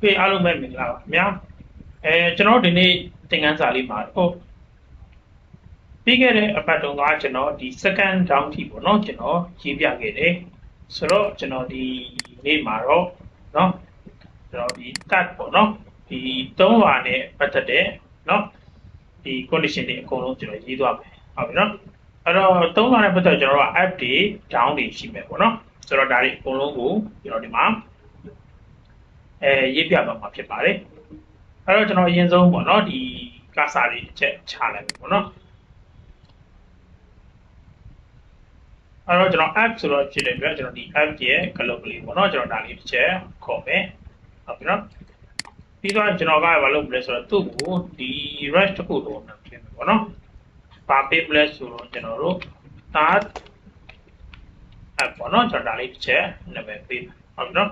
ဖေအားလုံးပဲမင်္ဂလာပါခင်ဗျာအဲကျွန်တော်ဒီနေ့သင်ခန်းစာလေးမှာဟုတ်ပြီးခဲ့တဲ့အပတ်တုန်းကကျွန်တော်ဒီ second down ထိပေါ့နော်ကျွန်တော်ရေးပြခဲ့တယ်ဆိုတော့ကျွန်တော်ဒီနေ့မှာတော့နော်ကျွန်တော်ဒီ cut ပေါ့နော်ဒီ3ဟာနဲ့ပတ်သက်တဲ့နော်ဒီ condition တွေအကုန်လုံးကျွန်တော်ရေးသွားမယ်ဟုတ်ပြီနော်အဲ့တော့3ဟာနဲ့ပတ်သက်ကျွန်တော်က up တွေ down တွေရှိမယ်ပေါ့နော်ဆိုတော့ဒါတွေအကုန်လုံးကိုကျွန်တော်ဒီမှာ အဲရေးပြသွားမှာဖြစ်ပါတယ်အဲ့တော့ကျွန်တော်အရင်ဆုံးပေါ့နော်ဒီကစားလေးတစ်ချက်ချလိုက်ပြီပေါ့နော်အဲ့တော့ကျွန်တော် app ဆိုတော့ဖြစ်တဲ့အတွက်ကျွန်တော်ဒီ app ရဲ့ global လေးပေါ့နော်ကျွန်တော်ဒါလေးတစ်ချက်ခေါ်မယ်ဟုတ်ပြီနော်ပြီးတော့ကျွန်တော်ကဘာလုပ်မလဲဆိုတော့သူ့ကိုဒီ rush တစ်ခုလုံးနဲ့ပြင်မယ်ပေါ့နော်ဘာပေးမလဲဆိုတော့ကျွန်တော်တို့ start app ပေါ့နော်ကျွန်တော်ဒါလေးတစ်ချက်နာမည်ပေးမယ်ဟုတ်ပြီနော်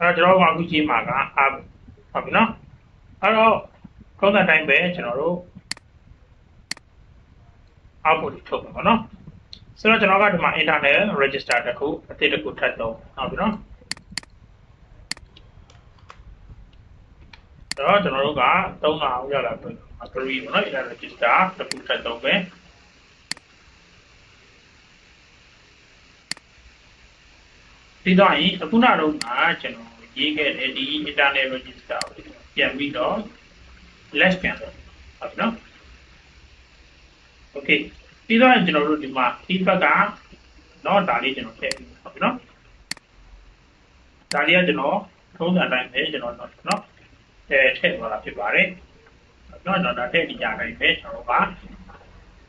အဲ့တော့ကျွန်တော်ကအခုကြည့်မှာက app ဟုတ်ပြီနော်အဲ့တော့ကောင်းတဲ့အတိုင်းပဲကျွန်တော်တို့ output တွေထုတ်မှာပေါ့နော်ဆိုတော့ကျွန်တော်ကဒီမှာ internal register တစ်ခုအသစ်တစ်ခုထပ်တော့ဟုတ်ပြီနော်တော့ကျွန်တော်တို့ကသုံးတာအောင်ရလာပြီ3ပေါ့နော် internal register တစ်ခုထပ်တော့ပဲ ဒီတော့ရင်အခုနောက်တော့ကကျွန်တော်ရေးခဲ့တဲ့ဒီ internal register ကိုပြန်ပြီးတော့ less ပြန်တော့ဟုတ်ပြီနော် okay ပြီးတော့ကျွန်တော်တို့ဒီမှာ feedback ကတော့ဒါလေးကျွန်တော်ထည့်ပြီးဟုတ်ပြီနော်ဒါလေးကကျွန်တော်ထုံးစံတိုင်းပဲကျွန်တော်တော့နော်အဲထည့်သွားတာဖြစ်ပါတယ်နော်တော့ဒါထည့်နေကြတိုင်းပဲကျွန်တော်က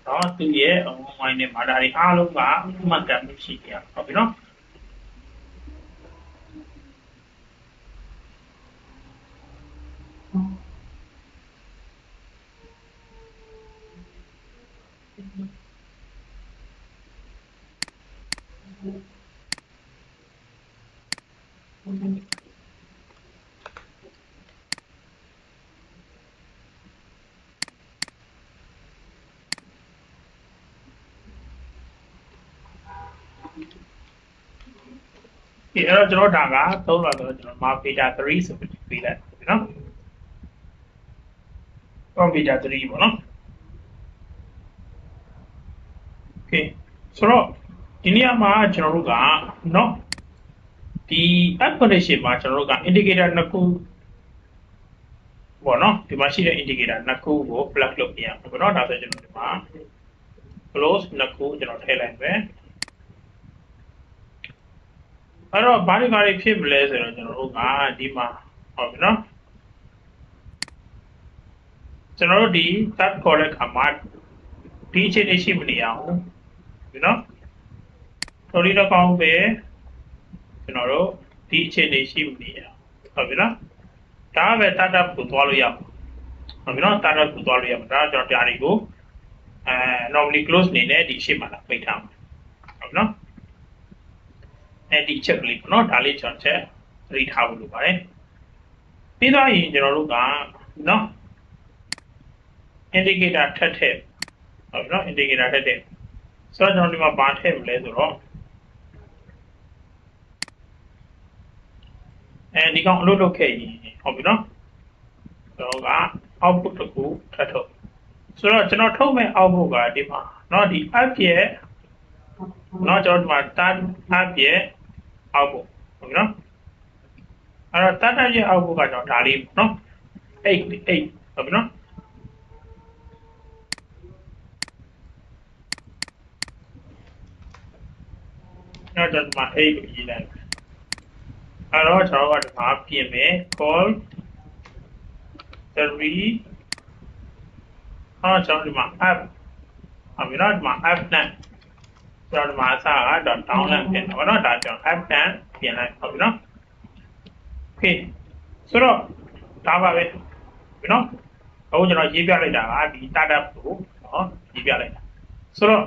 တော့သူရဲ့ online နဲ့မှာဒါတွေအားလုံးကမှတ်ကန်မှုရှိကြဟုတ်ပြီနော် ဒီအဲ့တော့ကျွန်တော်ဒါကသုံးလာတော့ကျွန်တော် map beta 3ဆိုပြီးပေးလိုက်ပြီနော် computer 3ပေါ့နော် okay ဆိုတော့ဒီနေရာမှာကျွန်တော်တို့ကနော် ဒီ app condition မှာကျွန်တော်တို့က indicator နှစ်ခုပေါ့နော်ဒီမှာရှိတဲ့ indicator နှစ်ခုကို plug လုပ်ပြရမှာပေါ့နော်ဒါဆိုကျွန်တော်ဒီမှာ close နှစ်ခုကျွန်တော်ထည့်လိုက်မယ်အဲ့တော့ဘာတွေဘာတွေဖြစ်မလဲဆိုတော့ကျွန်တော်တို့ကဒီမှာဟုတ်ပြီနော်ကျွန်တော်တို့ဒီ start ခေါ်တဲ့အခါမှာဒီအခြေအနေရှိမနေအောင်ဒီနော်တော်ရီတော့ကောင်းပဲ ကျွန်တော်တို့ဒီအခြေအနေရှိမနေအောင်ဟုတ်ပြီနော်ဒါပဲ startup ကိုသွားလို့ရမှာဟုတ်ပြီနော် startup ကိုသွားလို့ရမှာဒါကျွန်တော်တရားတွေကိုအဲ normally close နေနဲ့ဒီရှေ့မှာလာပိတ်ထားမှာဟုတ်ပြီနော်အဲဒီချက်ကလေးပေါ့နော်ဒါလေးကျွန်တော်ချက်သတိထားဖို့လိုပါတယ်ပြီးတော့ရင်ကျွန်တော်တို့ကနော် indicator ထပ်ထည့်ဟုတ်ပြီနော် indicator ထပ်ထည့်ဆိုတော့ကျွန်တော်ဒီမှာဘာထည့်မလဲဆိုတော့ အဲဒီကောင်အလုပ်လုပ်ခဲ့ရင်ဟုတ်ပြီနော်ကျွန်တော်က output တစ်ခုထပ်ထုတ်ဆိုတော့ကျွန်တော်ထုတ်မဲ့ output ကဒီမှာเนาะဒီ app ရဲ့เนาะကျွန်တော်ဒီမှာ start app ရဲ့ output ဟုတ်ပြီနော်အဲ့တော့ start app ရဲ့ output ကကျွန်တော်ဒါလေးပေါ့နော်8 8ဟုတ်ပြီနော်အဲ့တော့ဒီမှာ8ကိုရေးလိုက် အဲ့တော့ကျွန်တော်ကဒီမှာပြင်မယ် call 3အဲ့တော့ကျွန်တော်ဒီမှာ app ဟုတ်ပြီနော်ဒီမှာ app နဲ့ကျွန်တော်ဒီမှာအစားကတော့ down နဲ့ပြင်တာပေါ့နော်ဒါကျွန်တော် app နဲ့ပြင်လိုက်ဟုတ်ပြီနော် okay ဆိုတော့ဒါပါပဲပြီနော်အခုကျွန်တော်ရေးပြလိုက်တာကဒီ startup ကိုနော်ရေးပြလိုက်တာဆိုတော့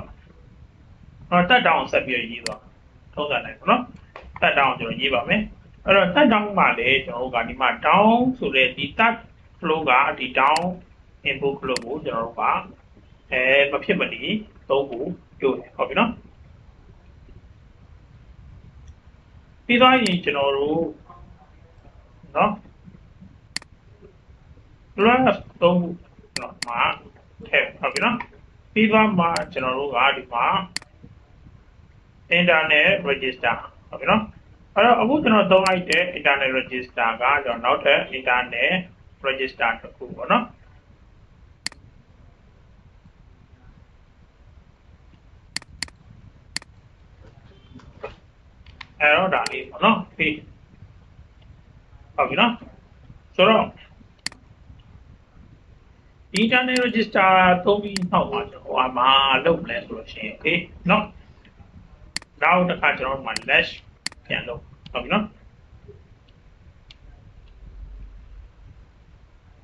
တော့တက်တောင်ဆက်ပြီးရေးသွားထုံးစံတိုင်းပေါ့နော်တက်တောင်ကျွန်တော်ရေးပါမယ် အဲ့တော့တက်တောင်မှာလေကျွန်တော်တို့ကဒီမှာ down ဆိုတဲ့ဒီ tab flow ကဒီ down input flow ကိုကျွန်တော်တို့ကအဲမဖြစ်မနေသုံးဖို့ကြိုးတယ်ဟုတ်ပြီနော်ပြီးသွားရင်ကျွန်တော်တို့နော် plus သုံးခုကျွန်တော်မှာထည့်ဟုတ်ပြီနော်ပြီးသွားမှကျွန်တော်တို့ကဒီမှာ internet register ဟုတ်ပြီနော် အဲ့တော့အခုကျွန်တော်သုံးလိုက်တဲ့ internet register ကကျွန်တော်နောက်ထပ် internet register တစ်ခုပေါ့နော်အဲ့တော့ဒါလေးပေါ့နော်ဖေးဟုတ်ပြီနော်ဆိုတော့ internet register သုံးပြီးနောက်မှာကျွန်တော်ဟိုမှာလုပ်မလဲဆိုလို့ရှိရင် okay နော်နောက်တစ်ခါကျွန်တော်တို့မှာ lash ပြန်လုပ်ဟုတ်ပြီเนาะ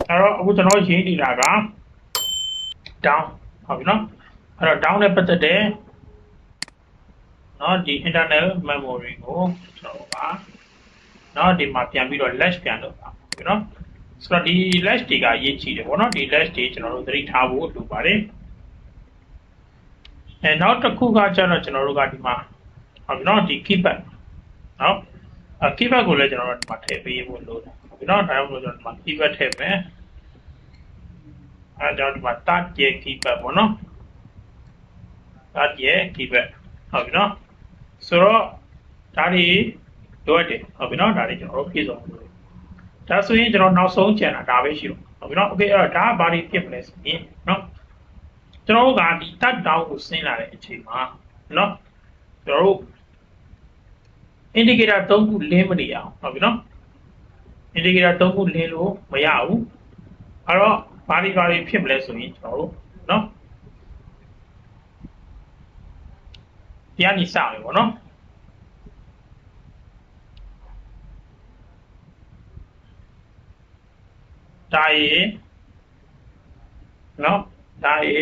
အဲ့တော့အခုကျွန်တော်ရေးနေတာက down ဟုတ်ပြီเนาะအဲ့တော့ down နဲ့ပတ်သက်တဲ့เนาะဒီ internal memory ကိုကျွန်တော်ကเนาะဒီမှာပြန်ပြီးတော့ lash ပြန်လုပ်ပါဟုတ်ပြီเนาะဆိုတော့ဒီ lash တွေကရေးကြည့်တယ်ပေါ့နော်ဒီ lash တွေကျွန်တော်တို့သတိထားဖို့လိုပါတယ်အဲနောက်တစ်ခုကကျတော့ကျွန်တော်တို့ကဒီမှာဟုတ်ပြီနော်ဒီ keypad နော်အ keyword ကိုလည်းကျွန်တော်တို့ဒီမှာထည့်ပေးဖို့လိုတယ်ဒီတော့ဒါကြောင့်မလို့ကျွန်တော်ဒီမှာ keyword ထည့်မယ်အဲတော့ဒီမှာ start ရဲ့ keyword ပေါ့နော် start ရဲ့ keyword ဟုတ်ပြီနော်ဆိုတော့ဒါတွေလိုအပ်တယ်ဟုတ်ပြီနော်ဒါတွေကျွန်တော်တို့ဖြည့်စုံဖို့လိုဒါဆိုရင်ကျွန်တော်နောက်ဆုံးချန်တာဒါပဲရှိတော့ဟုတ်ပြီနော် okay အဲ့တော့ဒါကဘာတွေဖြစ်မလဲဆိုရင်နော်ကျွန်တော်တို့ကဒီ touchdown ကိုဆင်းလာတဲ့အချိန်မှာနော်ကျွန်တော်တို့ indicator 3ခုလင်းမနေအောင်ဟုတ်ပြီနော် indicator 3ခုလင်းလို့မရဘူးအဲ့တော့ဘာတွေဘာတွေဖြစ်မလဲဆိုရင်ကျွန်တော်တို့နော်ဒီကနေစမယ်ပေါ့နော်ဒါရေနော်ဒါရေ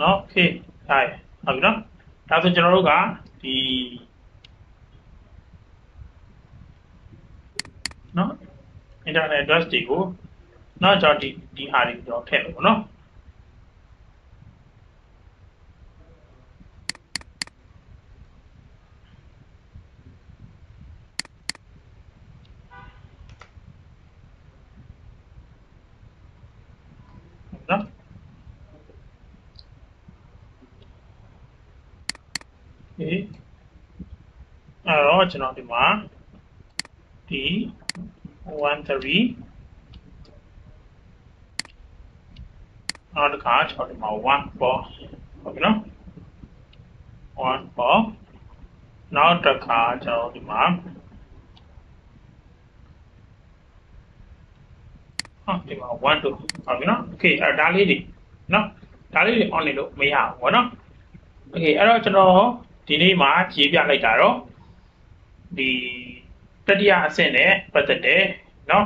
နော်ခေဒါရေဟုတ်ပြီနော်ဒါဆိုကျွန်တော်တို့ကဒီ internet address တွေကိုနော်ကျွန်တော်ဒီဒီဟာတွေကျွန်တော်ထည့်မယ်ပေါ့နော်နော်ဒီအဲ့တော့ကျွန်တော်ဒီမှာဒီ 13နောက်တစ်ခါကျွန်တော်ဒီမှာ1ပေါ်ဟုတ်ပြီနော်1ပေါ်နောက်တစ်ခါကျွန်တော်ဒီမှာဟာဒီမှာ1 2ဟုတ်ပြီနော်โอเคအဲ့ဒါလေးတွေနော်ဒါလေးတွေ on နေလို့မရဘူးဗောနော်โอเคအဲ့တော့ကျွန်တော်ဒီနေ့မှာရေးပြလိုက်တာတော့ဒီတတိယအဆင့်နဲ့ပတ်သက်တယ် เนาะ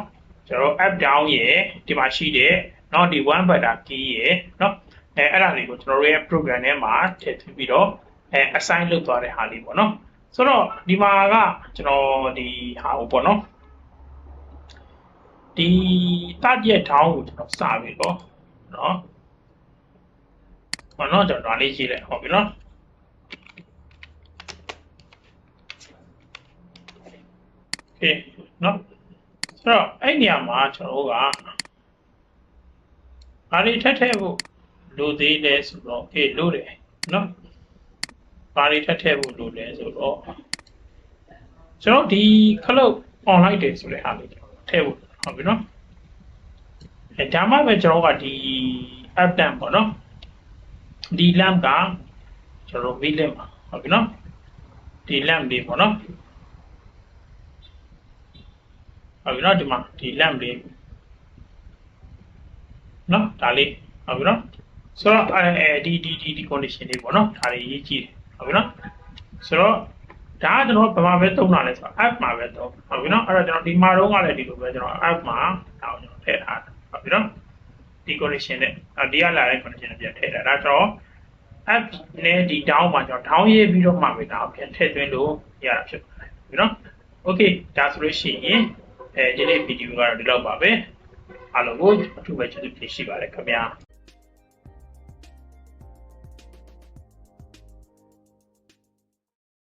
ကျွန်တော် up down ရယ်ဒီမှာရှိတဲ့เนาะဒီ one button key ရယ်เนาะအဲအဲ့ဒါတွေကိုကျွန်တော်တို့ရဲ့ program ထဲမှာထည့်သွင်းပြီးတော့အဲ assign လုပ်သွားတဲ့ဟာလေးပေါ့เนาะဆိုတော့ဒီမှာကကျွန်တော်ဒီဟာကိုပေါ့เนาะဒီ start ရဲ့ down ကိုကျွန်တော်စပြီးတော့เนาะဟောเนาะကျွန်တော်ဒါလေးရေးလိုက်ဟုတ်ပြီเนาะ โอเคเนาะ ဆိုတော့အဲ့နေရာမှာကျွန်တော်ကဘာတွေထပ်ထည့်ဖို့လိုသေးလဲဆိုတော့အေးလိုတယ်နော်ဘာတွေထပ်ထည့်ဖို့လိုလဲဆိုတော့ကျွန်တော်ဒီခလုတ် online တယ်ဆိုတဲ့ဟာလေးထည့်ဖို့ဟုတ်ပြီနော်အဲဒါမှပဲကျွန်တော်ကဒီ app dump ပေါ့နော်ဒီ lamp ကကျွန်တော် vlem ပါဟုတ်ပြီနော်ဒီ lamp လေးပေါ့နော် ဟုတ်ပြီနော်ဒီမှာဒီ lamp လေးနော်ဒါလေးဟုတ်ပြီနော်ဆိုတော့အဲဒီဒီဒီဒီ condition လေးပေါ့နော်ဒါလေးရေးကြည့်တယ်ဟုတ်ပြီနော်ဆိုတော့ဒါကကျွန်တော်ဘာမှပဲသုံးတာလဲဆိုတော့ app မှာပဲသုံးဟုတ်ပြီနော်အဲ့တော့ကျွန်တော်ဒီမှာတော့ကလည်းဒီလိုပဲကျွန်တော် app မှာဒါကိုကျွန်တော်ထည့်ထားတယ်ဟုတ်ပြီနော်ဒီ condition နဲ့ဒီကလာတဲ့ condition နဲ့ပြန်ထည့်တာဒါကျွန်တော် app နဲ့ဒီ down မှာကျွန်တော် down ရေးပြီးတော့မှပဲဒါကိုပြန်ထည့်သွင်းလို့ရတာဖြစ်ပါတယ်ဟုတ်ပြီနော် okay ဒါဆိုလို့ရှိရင် အဲဒီနေ့ဗီဒီယိုကတော့ဒီလောက်ပါပဲအားလုံးကိုအထူးပဲကျေးဇူးတင်ရှိပါတယ်ခင်ဗျာ